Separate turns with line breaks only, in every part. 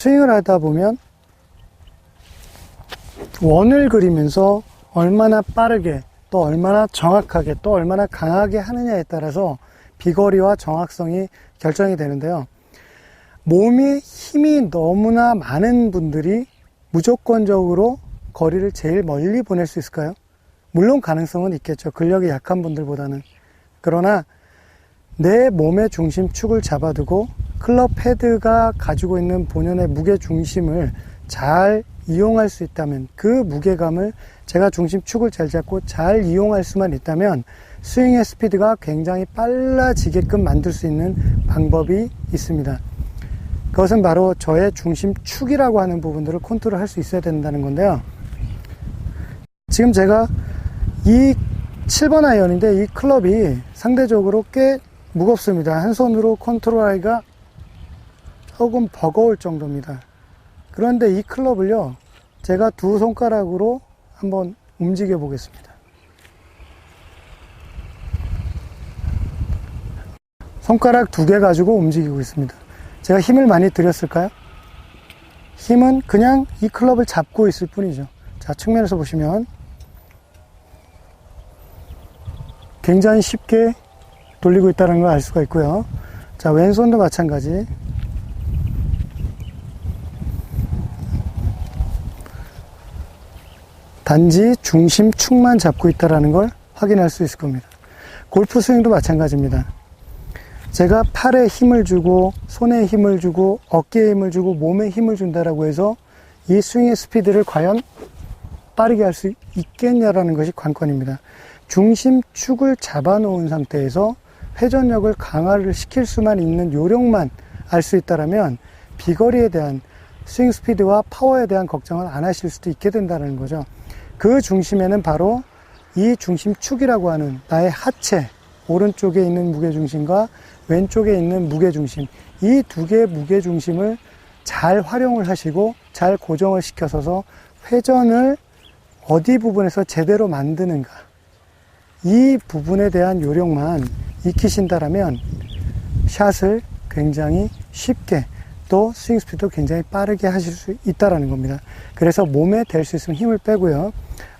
스윙을 하다 보면 원을 그리면서 얼마나 빠르게 또 얼마나 정확하게 또 얼마나 강하게 하느냐에 따라서 비거리와 정확성이 결정이 되는데요. 몸에 힘이 너무나 많은 분들이 무조건적으로 거리를 제일 멀리 보낼 수 있을까요? 물론 가능성은 있겠죠. 근력이 약한 분들보다는. 그러나 내 몸의 중심축을 잡아두고 클럽 헤드가 가지고 있는 본연의 무게 중심을 잘 이용할 수 있다면 그 무게감을 제가 중심축을 잘 잡고 잘 이용할 수만 있다면 스윙의 스피드가 굉장히 빨라지게끔 만들 수 있는 방법이 있습니다. 그것은 바로 저의 중심축이라고 하는 부분들을 컨트롤 할 수 있어야 된다는 건데요. 지금 제가 이 7번 아이언인데 이 클럽이 상대적으로 꽤 무겁습니다. 한 손으로 컨트롤하기가 조금 버거울 정도입니다. 그런데 이 클럽을요, 제가 두 손가락으로 한번 움직여 보겠습니다. 손가락 두 개 가지고 움직이고 있습니다. 제가 힘을 많이 들였을까요? 힘은 그냥 이 클럽을 잡고 있을 뿐이죠. 자, 측면에서 보시면 굉장히 쉽게 돌리고 있다는 걸 알 수가 있고요. 자, 왼손도 마찬가지. 단지 중심축만 잡고 있다는 걸 확인할 수 있을 겁니다. 골프 스윙도 마찬가지입니다. 제가 팔에 힘을 주고 손에 힘을 주고 어깨에 힘을 주고 몸에 힘을 준다라고 해서 이 스윙의 스피드를 과연 빠르게 할 수 있겠냐라는 것이 관건입니다. 중심축을 잡아놓은 상태에서 회전력을 강화를 시킬 수만 있는 요령만 알 수 있다라면 비거리에 대한 스윙 스피드와 파워에 대한 걱정을 안 하실 수도 있게 된다는 거죠. 그 중심에는 바로 이 중심축이라고 하는 나의 하체, 오른쪽에 있는 무게중심과 왼쪽에 있는 무게중심, 이 두 개의 무게중심을 잘 활용을 하시고 잘 고정을 시켜서서 회전을 어디 부분에서 제대로 만드는가. 이 부분에 대한 요령만 익히신다라면 샷을 굉장히 쉽게 또 스윙 스피드도 굉장히 빠르게 하실 수 있다라는 겁니다. 그래서 몸에 댈수 있으면 힘을 빼고요.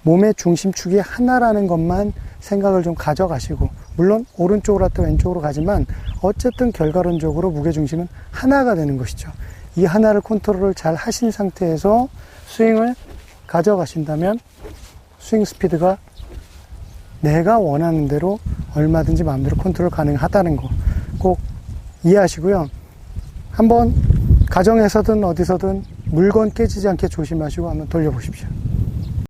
몸의 중심축이 하나라는 것만 생각을 좀 가져가시고 물론 오른쪽으로 갔다 왼쪽으로 가지만 어쨌든 결과론적으로 무게중심은 하나가 되는 것이죠. 이 하나를 컨트롤을 잘 하신 상태에서 스윙을 가져가신다면 스윙 스피드가 내가 원하는 대로 얼마든지 마음대로 컨트롤 가능하다는 거 꼭 이해하시고요. 한번 가정에서든 어디서든 물건 깨지지 않게 조심하시고 한번 돌려보십시오.